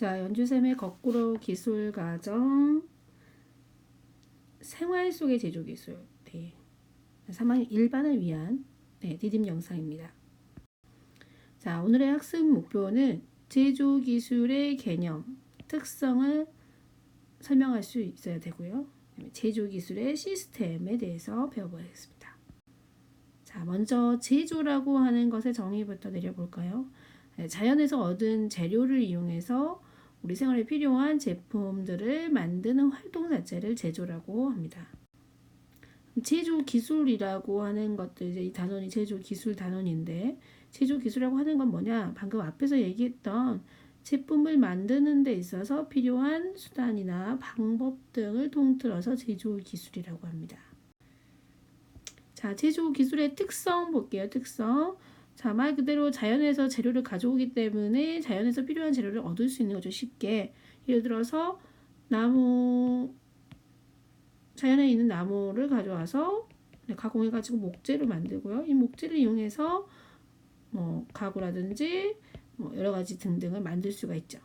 자, 연주쌤의 거꾸로 기술 과정 생활 속의 제조 기술. 네. 3학년 일반을 위한 네, 디딤 영상입니다. 자, 오늘의 학습 목표는 제조 기술의 개념, 특성을 설명할 수 있어야 되고요. 제조 기술의 시스템에 대해서 배워보겠습니다. 자, 먼저 제조라고 하는 것의 정의부터 내려볼까요? 네, 자연에서 얻은 재료를 이용해서 우리 생활에 필요한 제품들을 만드는 활동 자체를 제조라고 합니다. 제조 기술이라고 하는 것도 이제 이 단원이 제조 기술 단원인데 제조 기술이라고 하는 건 뭐냐? 방금 앞에서 얘기했던 제품을 만드는 데 있어서 필요한 수단이나 방법 등을 통틀어서 제조 기술이라고 합니다. 자, 제조 기술의 특성 볼게요. 특성. 자, 말 그대로 자연에서 재료를 가져오기 때문에 자연에서 필요한 재료를 얻을 수 있는 거죠. 쉽게. 예를 들어서 나무 자연에 있는 나무를 가져와서 가공해 가지고 목재를 만들고요. 이 목재를 이용해서 뭐 가구라든지 뭐 여러 가지 등등을 만들 수가 있죠.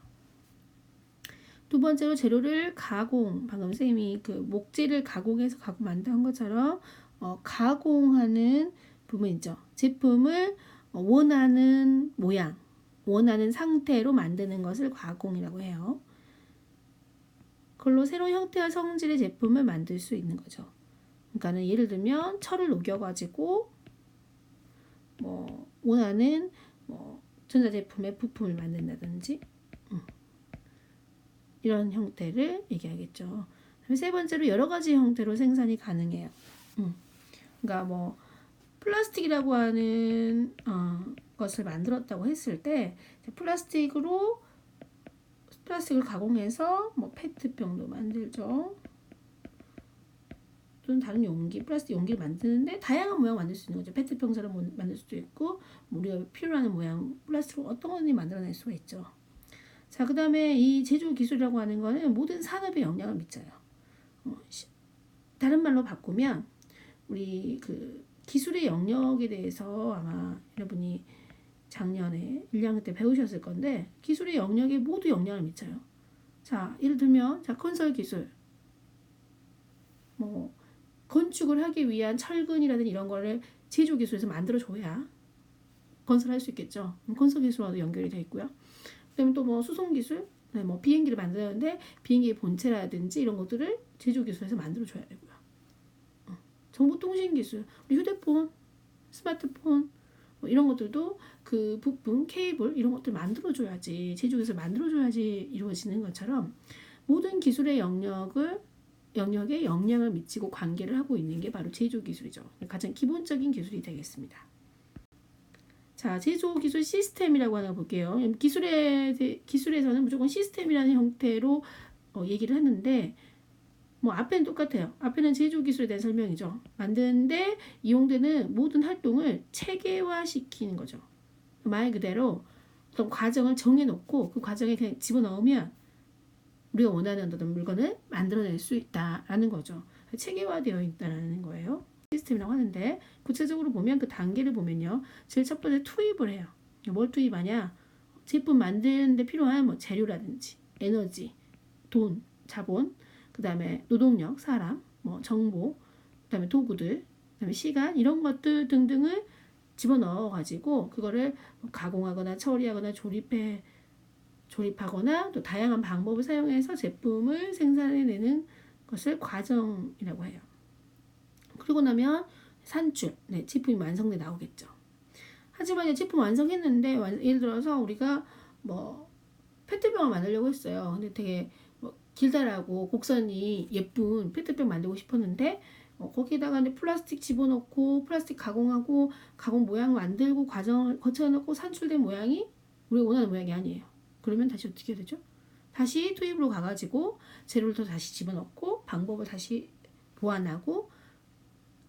두 번째로 재료를 가공, 방금 쌤이 그 목재를 가공해서 가구 만든 것처럼 어, 가공하는 부분 있죠. 제품을 원하는 모양, 원하는 상태로 만드는 것을 가공이라고 해요. 그걸로 새로운 형태와 성질의 제품을 만들 수 있는 거죠. 그러니까는 예를 들면 철을 녹여가지고 뭐 원하는 뭐 전자 제품의 부품을 만든다든지 음. 이런 형태를 얘기하겠죠. 세 번째로 여러 가지 형태로 생산이 가능해요. 음. 그러니까 뭐 플라스틱이라고 하는 어, 것을 만들었다고 했을 때 플라스틱으로 플라스틱을 가공해서 뭐 페트병도 만들죠. 또는 다른 용기, 플라스틱 용기를 만드는데 다양한 모양 만들 수 있는 거죠. 페트병처럼 만들 수도 있고 뭐 우리가 필요한 모양 플라스틱으로 어떤 거든지 만들어낼 수가 있죠. 자, 그 다음에 이 제조 기술이라고 하는 거는 모든 산업에 영향을 미쳐요. 어, 다른 말로 바꾸면 우리 그 기술의 영역에 대해서 아마 여러분이 작년에 1학년 때 배우셨을 건데 기술의 영역에 모두 영향을 미쳐요. 자, 예를 들면 자, 건설 기술. 뭐 건축을 하기 위한 철근이라든지 이런 거를 제조 기술에서 만들어 줘야 건설할 수 있겠죠. 건설 기술과도 연결이 돼 있고요. 그다음에 또 뭐 수송 기술, 네, 뭐 비행기를 만드는데 비행기의 본체라든지 이런 것들을 제조 기술에서 만들어 줘야 되고요. 어, 정보통신 기술, 우리 휴대폰, 스마트폰 뭐 이런 것들도 그 부품, 케이블 이런 것들 만들어줘야지 제조기술 만들어줘야지 이루어지는 것처럼 모든 기술의 영역을 영역에 영향을 미치고 관계를 하고 있는 게 바로 제조 기술이죠. 가장 기본적인 기술이 되겠습니다. 자, 제조 기술 시스템이라고 하나 볼게요. 기술에 기술에서는 무조건 시스템이라는 형태로 어, 얘기를 하는데 뭐 앞에는 똑같아요. 앞에는 제조 기술에 대한 설명이죠. 만드는데 이용되는 모든 활동을 체계화 시키는 거죠. 말 그대로 어떤 과정을 정해놓고 그 과정에 그냥 집어넣으면 우리가 원하는 어떤 물건을 만들어낼 수 있다라는 거죠. 체계화되어 있다라는 거예요. 시스템이라고 하는데 구체적으로 보면 그 단계를 보면요. 제일 첫 번째 투입을 해요. 뭘 투입하냐? 제품 만드는데 필요한 뭐 재료라든지 에너지, 돈, 자본, 그 다음에 노동력, 사람, 뭐 정보, 그 다음에 도구들, 그 다음에 시간 이런 것들 등등을 집어넣어 가지고 그거를 가공하거나 처리하거나 조립해 조립하거나 또 다양한 방법을 사용해서 제품을 생산해내는 것을 과정이라고 해요. 그리고 나면 산출, 네, 제품이 완성돼 나오겠죠. 하지만 제품 완성했는데 예를 들어서 우리가 뭐 페트병을 만들려고 했어요. 근데 되게 길다라고 곡선이 예쁜 페트병 만들고 싶었는데 어, 거기다가 이제 플라스틱 집어넣고 플라스틱 가공하고 가공 모양 만들고 과정을 거쳐놓고 산출된 모양이 우리가 원하는 모양이 아니에요. 그러면 다시 어떻게 해야 되죠? 다시 투입으로 가가지고 재료를 더 다시 집어넣고 방법을 다시 보완하고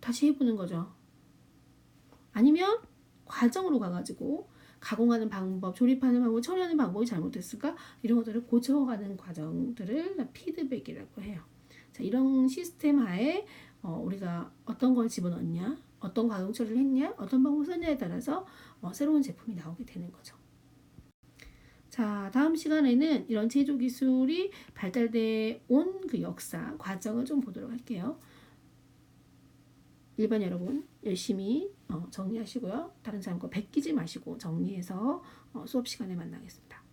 다시 해보는 거죠. 아니면 과정으로 가가지고 가공하는 방법, 조립하는 방법, 처리하는 방법이 잘못됐을까? 이런 것들을 고쳐가는 과정들을 피드백이라고 해요. 자, 이런 시스템 하에 어, 우리가 어떤 걸 집어넣냐, 어떤 가공 처리를 했냐, 어떤 방법을 썼냐에 따라서 어, 새로운 제품이 나오게 되는 거죠. 자, 다음 시간에는 이런 제조 기술이 발달돼 온 그 역사, 과정을 좀 보도록 할게요. 일반 여러분 열심히 어, 정리하시고요. 다른 사람과 베끼지 마시고 정리해서 어, 수업 시간에 만나겠습니다.